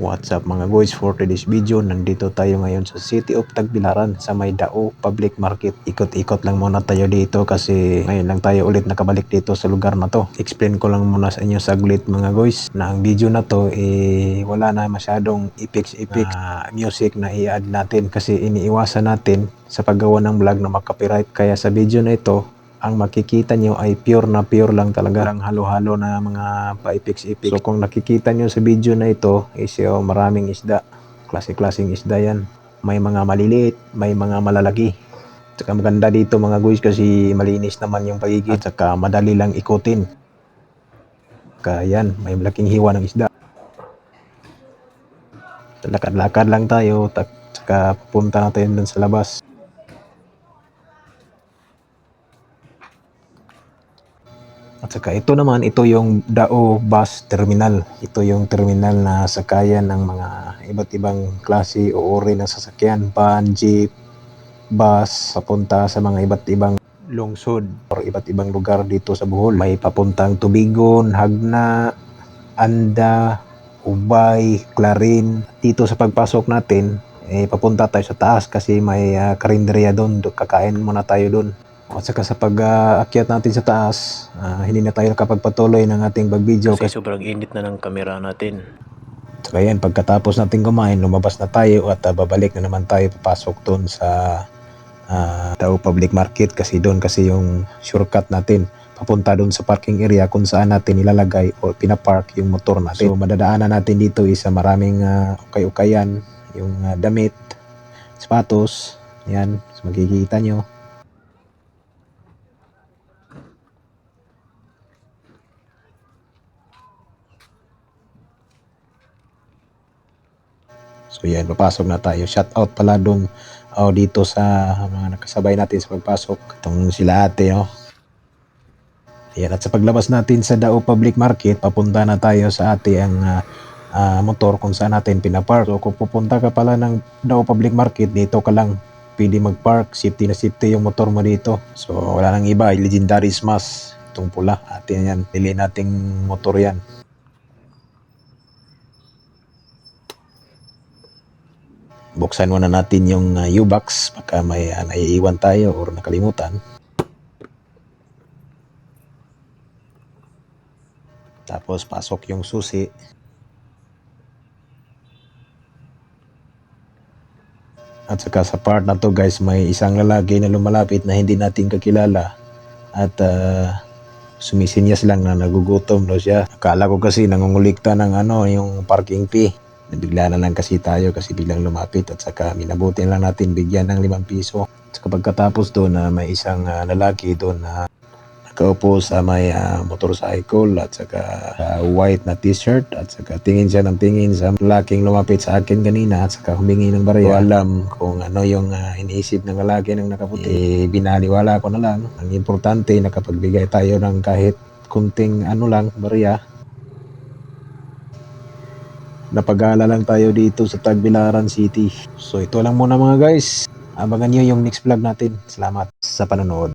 What's up mga guys? For today's video nandito tayo ngayon sa City of Tagbilaran sa may Dao Public Market. Ikot-ikot lang muna tayo dito kasi ngayon lang tayo ulit nakabalik dito sa lugar na to. Explain ko lang muna sa inyo saglit mga guys na ang video na to eh wala na masyadong epics epics na music na i-add natin kasi iniiwasan natin sa paggawa ng vlog na makapiright kaya sa video na ito ang makikita nyo ay pure na pure lang talaga. Ang halo-halo na mga pa-epics-epics. So kung nakikita nyo sa video na ito, is yung maraming isda. Klase-klaseng isda yan. May mga maliliit, may mga malalaki. Tsaka maganda dito mga guys kasi malinis naman yung paligid. At saka madali lang ikutin. Kaya yan, may malaking hiwa ng isda. Lakad-lakad lang tayo, tsaka pupunta natin dun sa labas. At saka ito naman, ito yung Dao Bus Terminal. Ito yung terminal na sakayan ng mga iba't ibang klase o uri ng sasakyan. Van, jeep, bus, papunta sa mga iba't ibang lungsod or iba't ibang lugar dito sa Bohol. May papuntang Tubigon, Hagna, Anda, Ubay, Clarin. Dito sa pagpasok natin, eh, papunta tayo sa taas kasi may uh, karinderya doon. Do- Kakain muna tayo doon. At saka sa pag-aakyat natin sa taas, ah, hindi na tayo nakapagpatuloy ng ating pag-video Kasi kasi sobrang init na ng kamera natin. Saka yan, pagkatapos natin kumain, lumabas na tayo at ah, babalik na naman tayo papasok doon sa uh, Tao Public Market kasi doon kasi yung shortcut natin papunta doon sa parking area kung saan natin ilalagay o pinapark yung motor natin. So madadaanan natin dito is sa maraming ah, ukay-ukayan, yung ah, damit, sapatos, yan, so makikita nyo. So yan, papasok na tayo. Shout out pala doon oh, dito sa mga nakasabay natin sa pagpasok. Itong sila ate, oh. Yan, at sa paglabas natin sa Dao Public Market, papunta na tayo sa ate ang ah, ah, motor kung saan natin pinapark. So kung pupunta ka pala ng Dao Public Market, dito ka lang pwede mag-park. Safety na safety yung motor mo dito. So wala nang iba, legendary smash. Itong pula, ate yan. Pili nating motor yan. Buksan muna natin yung uh, U-box baka may uh, naiiwan tayo or nakalimutan. Tapos pasok yung susi. At saka sa part na to guys, may isang lalaki na lumalapit na hindi natin kakilala. At uh, sumisinyas lang na nagugutom daw siya. Akala ko kasi nangungulikta ng ano, yung parking fee. Nabigla na lang kasi tayo kasi biglang lumapit at saka minabuti lang natin bigyan ng limang piso. At saka pagkatapos doon na may isang ah, lalaki doon na nakaupo sa may ah, motorcycle at saka ah, white na t-shirt at saka tingin siya ng tingin sa lalaking lumapit sa akin kanina at saka humingi ng barya. Alam kung ano yung ah, iniisip ng lalaki ng nakaputi. Eh, binaliwala ko na lang. Ang importante nakapagbigay tayo ng kahit kunting ano lang, barya napagala lang tayo dito sa Tagbilaran City. So ito lang muna mga guys. Abangan nyo yung next vlog natin. Salamat sa panonood.